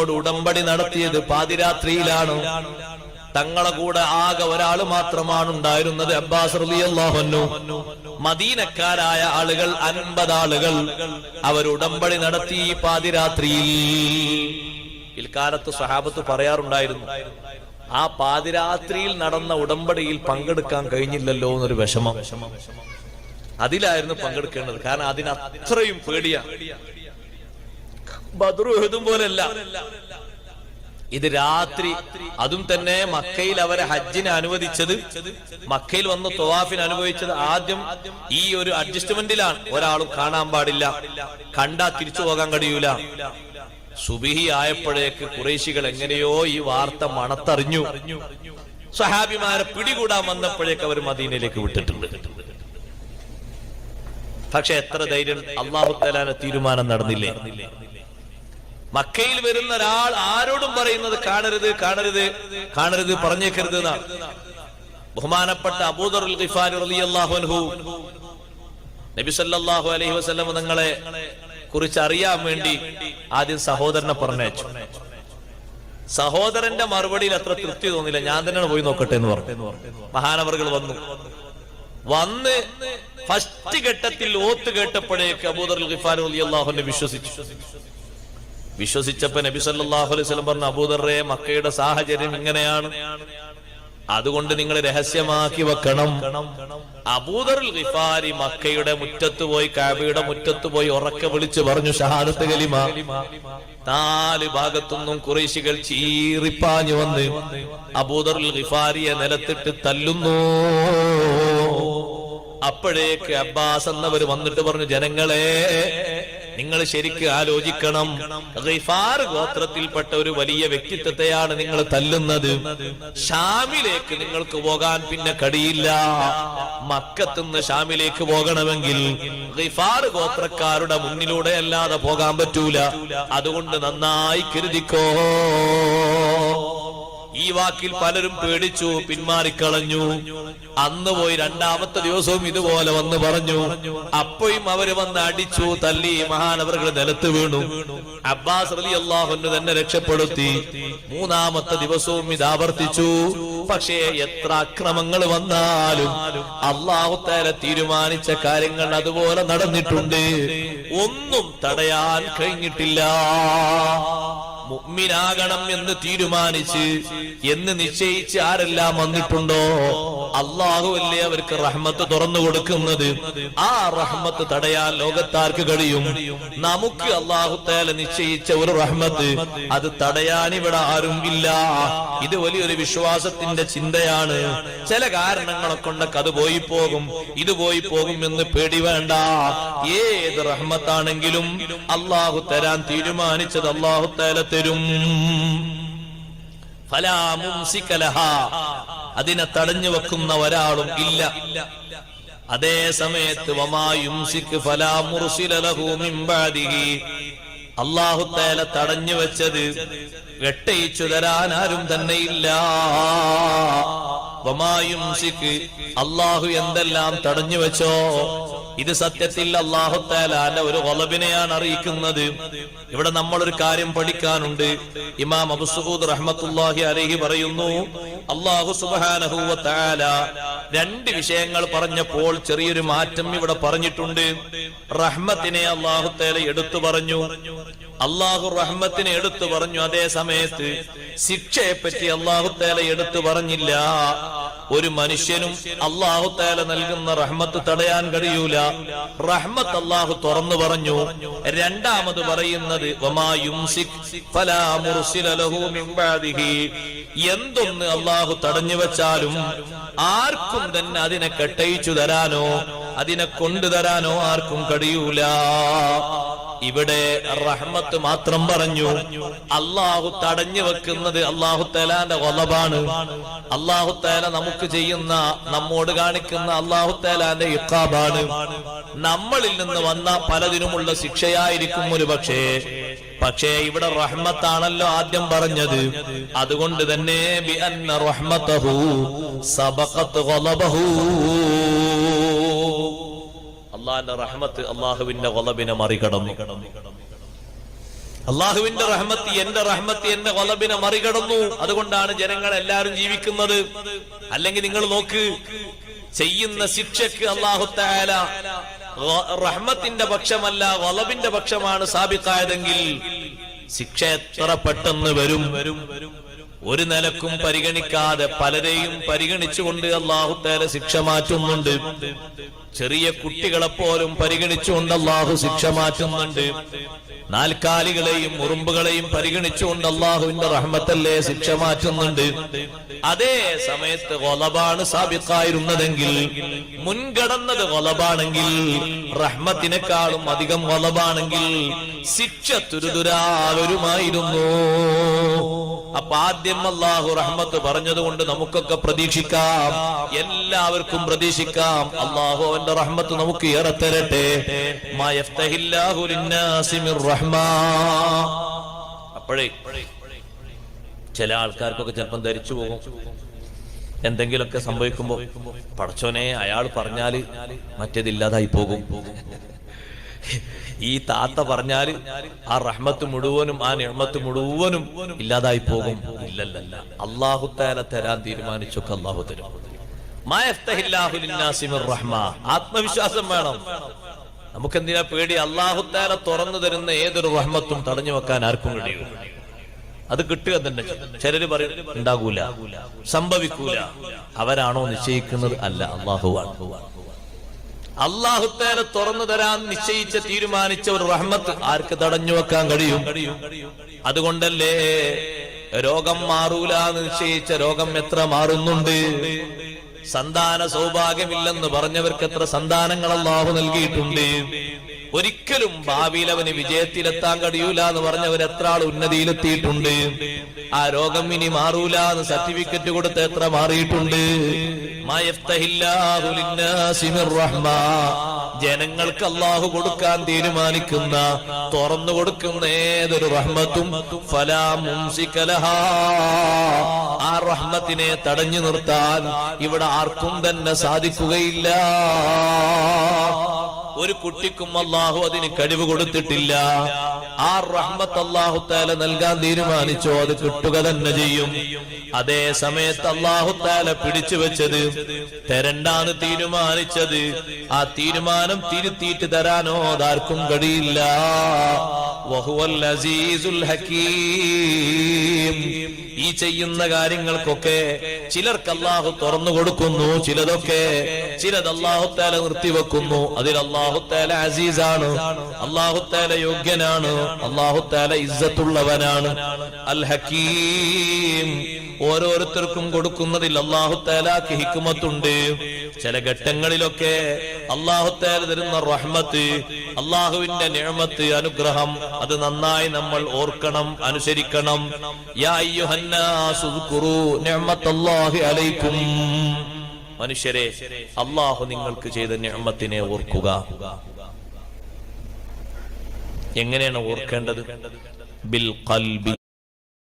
തങ്ങളോട് ഉടമ്പടി നടത്തിയത് പാതിരാത്രിയിലാണ്. തങ്ങളെ കൂടെ ആകെ ഒരാൾ മാത്രമാണ് ഉണ്ടായിരുന്നത് അബ്ബാസ് മദീനക്കാരായ ആളുകൾ അൻപത് ആളുകൾ അവർ ഉടമ്പടി നടത്തി ഈ പാതിരാത്രിയിൽ. ഇൽക്കാലത്ത് സഹാബത്ത് പറയാറുണ്ടായിരുന്നു ആ പാതിരാത്രിയിൽ നടന്ന ഉടമ്പടിയിൽ പങ്കെടുക്കാൻ കഴിഞ്ഞില്ലല്ലോ എന്നൊരു വിഷമം. അതിലായിരുന്നു പങ്കെടുക്കേണ്ടത്. കാരണം അതിന് അത്രയും പേടിയാ ബദ്രുഹുദും പോലല്ല. ഇത് രാത്രി അതും തന്നെ മക്കയിൽ അവരെ ഹജ്ജിന് അനുവദിച്ചത്. മക്കയിൽ വന്ന് തൊവാഫിന് അനുഭവിച്ചത് ആദ്യം ഈ ഒരു അഡ്ജസ്റ്റ്മെന്റിലാണ്. ഒരാളും കാണാൻ പാടില്ല. കണ്ടാ തിരിച്ചു പോകാൻ കഴിയൂല. സുബിഹി ആയപ്പോഴേക്ക് കുറേശികൾ എങ്ങനെയോ ഈ വാർത്ത മണത്തറിഞ്ഞു. സഹാബിമാരെ പിടികൂടാൻ വന്നപ്പോഴേക്ക് അവർ മദീനയിലേക്ക് വിട്ടിട്ടുണ്ട്. പക്ഷെ എത്ര ധൈര്യം അള്ളാഹുത്തലാന തീരുമാനം നടന്നില്ലേ? മക്കയിൽ വരുന്ന ഒരാൾ ആരോടും പറയുന്നത് കാണരുത് കാണരുത് കാണരുത് പറഞ്ഞേക്കരുത് എന്നാണ് ബഹുമാനപ്പെട്ട അബൂദർ അൻഹു. നബി സല്ലല്ലാഹു അലൈഹി വസല്ലം നിങ്ങളെ കുറിച്ച് അറിയാൻ വേണ്ടി ആദ്യം സഹോദരനെ പറഞ്ഞയച്ചു. സഹോദരന്റെ മറുപടിയിൽ അത്ര തൃപ്തി തോന്നില്ല. ഞാൻ തന്നെയാണ് പോയി നോക്കട്ടെ എന്ന് പറഞ്ഞു. മഹാനവറുകൾ വന്നു. വന്ന് ഫസ്റ്റ് ഘട്ടത്തിൽ ഓത്ത് കേട്ടപ്പോഴേക്ക് അബൂദർ വിശ്വസിച്ചു. വിശ്വസിച്ചപ്പോ നബി സല്ലല്ലാഹു അലൈഹി പറഞ്ഞു മക്കയുടെ സാഹചര്യം ഇങ്ങനെയാണ്. അതുകൊണ്ട് നിങ്ങൾ രഹസ്യമാക്കി വെക്കണം. അബൂദർ ഗിഫാരി മക്കയുടെ മുറ്റത്ത് പോയി കാബയുടെ മുറ്റത്ത് പോയി ഉറക്കെ വിളിച്ചു പറഞ്ഞു ഷഹാദത്ത് കലിമ. നാല് ഭാഗത്തുനിന്നും കുറേശികൾ ചീറിപ്പാഞ്ഞു വന്ന് അബൂദർ ഗിഫാരിയെ നിലത്തിട്ട് തല്ലുന്നു. അപ്പോഴേക്ക് അബ്ബാസ് എന്നവര് വന്നിട്ട് പറഞ്ഞു ജനങ്ങളെ നിങ്ങൾ ശരിക്ക് ആലോചിക്കണം. ഗോത്രത്തിൽപ്പെട്ട ഒരു വലിയ വ്യക്തിത്വത്തെയാണ് നിങ്ങൾ തല്ലുന്നത്. ഷാമിലേക്ക് നിങ്ങൾക്ക് പോകാൻ പിന്നെ കടിയില്ല. മക്കത്തുനിന്ന് ഷാമിലേക്ക് പോകണമെങ്കിൽ ഗോത്രക്കാരുടെ മുന്നിലൂടെ അല്ലാതെ പോകാൻ പറ്റൂല. അതുകൊണ്ട് നന്നായി കരുതിക്കോ. ഈ വാക്കിൽ പലരും പേടിച്ചു പിന്മാറിക്കളഞ്ഞു. അന്ന് പോയി രണ്ടാമത്തെ ദിവസവും ഇതുപോലെ വന്ന് പറഞ്ഞു. അപ്പോഴും അവർ വന്ന് അടിച്ചു തല്ലി മഹാനവറുകൾ നിലത്ത് വീണു. അബ്ബാസ് അലി അള്ളാഹുന്ന് തന്നെ രക്ഷപ്പെടുത്തി. മൂന്നാമത്തെ ദിവസവും ഇത് ആവർത്തിച്ചു. പക്ഷേ എത്ര അക്രമങ്ങൾ വന്നാലും അള്ളാഹുത്താര തീരുമാനിച്ച കാര്യങ്ങൾ അതുപോലെ നടന്നിട്ടുണ്ട്. ഒന്നും തടയാൻ കഴിഞ്ഞിട്ടില്ല. മുഅ്മിനാകണം എന്ന് തീരുമാനിച്ച് എന്ന് നിശ്ചയിച്ച് ആരെല്ലാം വന്നിട്ടുണ്ടോ? അള്ളാഹുവല്ലേ അവർക്ക് റഹ്മത്ത് തുറന്നു കൊടുക്കുന്നത്. ആ റഹ്മത്ത് തടയാൻ ലോകത്താർക്ക് കഴിയും. നമുക്ക് അള്ളാഹു തേല നിശ്ചയിച്ച ഒരു റഹ്മത്ത് അത് തടയാൻ ഇവിടെ ആരും ഇല്ല. ഇത് വലിയൊരു വിശ്വാസത്തിന്റെ ചിന്തയാണ്. ചില കാരണങ്ങളെ കൊണ്ടൊക്കെ അത് പോയി പോകും. ഇത് പോയി പോകും എന്ന് പേടി വേണ്ട. ഏത് റഹ്മത്താണെങ്കിലും അള്ളാഹു തരാൻ തീരുമാനിച്ചത് അള്ളാഹു തേല ലഹാ. അതിനെ തടഞ്ഞു വെക്കുന്ന ഒരാളും ഇല്ല അതേ സമയത്ത് വമായുംസിക്ക് ഫലാ മുർസില ലഹു മിൻ ബഅദിഹി. അള്ളാഹു തേല തടഞ്ഞു വെച്ചത് വെട്ടയിച്ചു തരാൻ ആരും തന്നെ ഇല്ല വമായും അള്ളാഹു എന്തെല്ലാം തടഞ്ഞു വെച്ചോ ഇത് സത്യത്തിൽ അള്ളാഹു തേലാന്റെ ഒരു ഒലബിനെയാണ് അറിയിക്കുന്നത്. ഇവിടെ നമ്മൾ ഒരു കാര്യം പഠിക്കാനുണ്ട്. ഇമാം അബുസൂദ് റഹ്മത്തുല്ലാഹി അലഹി പറയുന്നു അള്ളാഹു സുബാനഹുല രണ്ട് വിഷയങ്ങൾ പറഞ്ഞപ്പോൾ ചെറിയൊരു മാറ്റം ഇവിടെ പറഞ്ഞിട്ടുണ്ട്. റഹ്മത്തിനെ അള്ളാഹുത്തേല എടുത്തു പറഞ്ഞു. അള്ളാഹു റഹ്മത്തിനെ എടുത്തു പറഞ്ഞു അതേ സമയത്ത് ശിക്ഷയെ പറ്റി അള്ളാഹുത്തേല എടുത്തു പറഞ്ഞില്ല. ഒരു മനുഷ്യനും അള്ളാഹുത്തേല നൽകുന്ന റഹ്മത്ത് തടയാൻ കഴിയൂല. റഹ്മത്ത് അള്ളാഹു തുറന്നു പറഞ്ഞു. രണ്ടാമത് പറയുന്നത്. എന്തൊന്ന് അള്ളാഹു തടഞ്ഞു വെച്ചാലും ആർക്കും തന്നെ അതിനെ കെട്ടയിച്ചു തരാനോ അതിനെ കൊണ്ടുതരാനോ ആർക്കും കഴിയൂല. ഇവിടെ റഹ്മത്ത് മാത്രം പറഞ്ഞു. അള്ളാഹു തടഞ്ഞു വെക്കുന്നത് അള്ളാഹു തലാന്റെ വലബാണ് അള്ളാഹു തല നമുക്ക് ചെയ്യുന്ന നമ്മോട് കാണിക്കുന്ന അള്ളാഹു തലാന്റെ ഇക്കാബാണ് നമ്മളിൽ നിന്ന് വന്ന പലതിനുമുള്ള ശിക്ഷയായിരിക്കും ഒരു പക്ഷേ. പക്ഷേ ഇവിടെ റഹ്മത്താണല്ലോ ആദ്യം പറഞ്ഞത്. അതുകൊണ്ട് തന്നെ ബി അന്ന റഹ്മതഹു സബഖത്ത് ഗളബഹു അള്ളാഹിന്റെ റഹ്മത്ത് അള്ളാഹുവിന്റെ വലബിനെ മറികടന്നു. അള്ളാഹുവിന്റെ റഹ്മത്ത് എന്റെ റഹ്മത്ത് എന്റെ വലബിനെ മറികടന്നു. അതുകൊണ്ടാണ് ജനങ്ങൾ എല്ലാവരും ജീവിക്കുന്നത്. അല്ലെങ്കിൽ നിങ്ങൾ നോക്ക് ചെയ്യുന്ന ശിക്ഷക്ക് അള്ളാഹു താല റഹ്മത്തിന്റെ പക്ഷമല്ല വലബിന്റെ പക്ഷമാണ് സാബിത്തായതെങ്കിൽ ശിക്ഷ എത്ര പെട്ടെന്ന് വരും വരും വരും? ഒരു നിലക്കും പരിഗണിക്കാതെ പലരെയും പരിഗണിച്ചുകൊണ്ട് അള്ളാഹു തേരെ ശിക്ഷ മാറ്റുന്നുണ്ട്. ചെറിയ കുട്ടികളെപ്പോലും പരിഗണിച്ചുകൊണ്ട് അള്ളാഹു ശിക്ഷ മാറ്റുന്നുണ്ട്. നാൽക്കാലികളെയും ഉറുമ്പുകളെയും പരിഗണിച്ചുകൊണ്ട് അള്ളാഹുവിന്റെ റഹ്മത്തല്ലേ ശിക്ഷ മാറ്റുന്നുണ്ട്. അതേ സമയത്ത് കൊലബാണ് സാബിത്തായിരുന്നതെങ്കിൽ മുൻകടന്നത് കൊലബാണെങ്കിൽ റഹ്മത്തിനെക്കാളും അധികം കൊലബാണെങ്കിൽ ശിക്ഷ തുരുതുരാവരുമായിരുന്നു അപ്പൊ ആദ്യം അള്ളാഹു റഹ്മത്ത് പറഞ്ഞതുകൊണ്ട് നമുക്കൊക്കെ പ്രതീക്ഷിക്കാം. എല്ലാവർക്കും പ്രതീക്ഷിക്കാം. അള്ളാഹു അവന്റെ റഹ്മത്ത് നമുക്ക് ഏറെ തരട്ടെ. മാ യഫ്തഹില്ലാഹു ലിന്നാസി മിർ അപ്പോഴേ ചില ആൾക്കാർക്കൊക്കെ ചിലപ്പം ധരിച്ചു പോകും. എന്തെങ്കിലുമൊക്കെ സംഭവിക്കുമ്പോ പടച്ചോനെ അയാൾ പറഞ്ഞാൽ മറ്റേതില്ലാതായി പോകും. ഈ താത്ത പറഞ്ഞാൽ ആ റഹ്മത്ത് മുഴുവനും ആ നിഴമത്ത് മുഴുവനും ഇല്ലാതായി പോകും. ഇല്ലല്ലല്ല. അള്ളാഹു തല തരാൻ തീരുമാനിച്ചൊക്കെ അള്ളാഹു തരും. ആത്മവിശ്വാസം വേണം. നമുക്കെന്തിനാ പേടി? അള്ളാഹു താല തുറന്നു തരുന്ന ഏതൊരു റഹ്മത്തും തടഞ്ഞു വെക്കാൻ ആർക്കും കഴിയൂ. അത് കിട്ടുക തന്നെ. ചിലര് പറയും ഉണ്ടാകൂല സംഭവിക്കൂല. അവരാണോ നിശ്ചയിക്കുന്നത്? അല്ല അള്ളാഹുവാണ് അള്ളാഹുത്താല തുറന്നു തരാൻ നിശ്ചയിച്ച തീരുമാനിച്ച ഒരു റഹ്മത്ത് ആർക്ക് തടഞ്ഞു വെക്കാൻ കഴിയും? അതുകൊണ്ടല്ലേ രോഗം മാറൂല നിശ്ചയിച്ച രോഗം എത്ര മാറുന്നുണ്ട്? സന്താന സൗഭാഗ്യമില്ലെന്ന് പറഞ്ഞവർക്ക് എത്ര സന്താനങ്ങൾ അള്ളാഹു നൽകിയിട്ടുണ്ട്. ഒരിക്കലും ഭാവിയിൽ അവന് വിജയത്തിലെത്താൻ കഴിയൂല എന്ന് പറഞ്ഞവർ എത്ര ആൾ ഉന്നതിയിലെത്തിയിട്ടുണ്ട്. ആ രോഗം ഇനി മാറൂല എന്ന് സർട്ടിഫിക്കറ്റ് കൊടുത്ത് എത്ര മാറിയിട്ടുണ്ട്. മാ യഫ്തഹില്ലാഹു ലിന്നാസി മിർ റഹ്മ. ജനങ്ങൾക്ക് അള്ളാഹു കൊടുക്കാൻ തീരുമാനിക്കുന്ന തുറന്നു കൊടുക്കുന്ന ഏതൊരു റഹ്മത്തും ഫലാ മുംസിക ആ റഹ്മത്തിനെ തടഞ്ഞു നിർത്താൻ ഇവിടെ ആർക്കും തന്നെ സാധിക്കുകയില്ല. ഒരു കുട്ടിക്കും അള്ളാഹു അതിന് കഴിവ് കൊടുത്തിട്ടില്ല. ആ റഹ്മത്ത് അള്ളാഹു താല നൽകാൻ തീരുമാനിച്ചോ അത് കിട്ടുക തന്നെ ചെയ്യും. അതേ സമയത്ത് അള്ളാഹു താല പിടിച്ചു വെച്ചത് തരണ്ടാന്ന് തീരുമാനിച്ചത്. ആ തീരുമാനം തിരുത്തിയിട്ട് തരാനോ അതാർക്കും കഴിയില്ല. ഈ ചെയ്യുന്ന കാര്യങ്ങൾക്കൊക്കെ ചിലർക്ക് അള്ളാഹു തുറന്നു കൊടുക്കുന്നു ചിലതൊക്കെ ചിലത് അള്ളാഹുത്താല നിർത്തിവെക്കുന്നു. അതിൽ അള്ളാഹുത്താല അസീസാണ് അള്ളാഹുത്താല യോഗ്യനാണ് അള്ളാഹുത്താല ഇസ്സത്തുള്ളവനാണ്. അൽ ഹക്കീം ഓരോരുത്തർക്കും കൊടുക്കുന്നതിൽ അള്ളാഹുത്താലാക്ക് ഹിക്കുമത്തുണ്ട് ചില ഘട്ടങ്ങളിലൊക്കെ അള്ളാഹുത്താല തരുന്ന റഹ്മത്ത് അള്ളാഹുവിന്റെ നിയമത്ത് അനുഗ്രഹം അത് നന്നായി നമ്മൾ ഓർക്കണം അനുസരിക്കണം. മനുഷ്യരെ അള്ളാഹു നിങ്ങൾക്ക് ചെയ്ത നിയമത്തിനെ ഓർക്കുക. എങ്ങനെയാണ് ഓർക്കേണ്ടത്? ബിൽ ഖൽബി.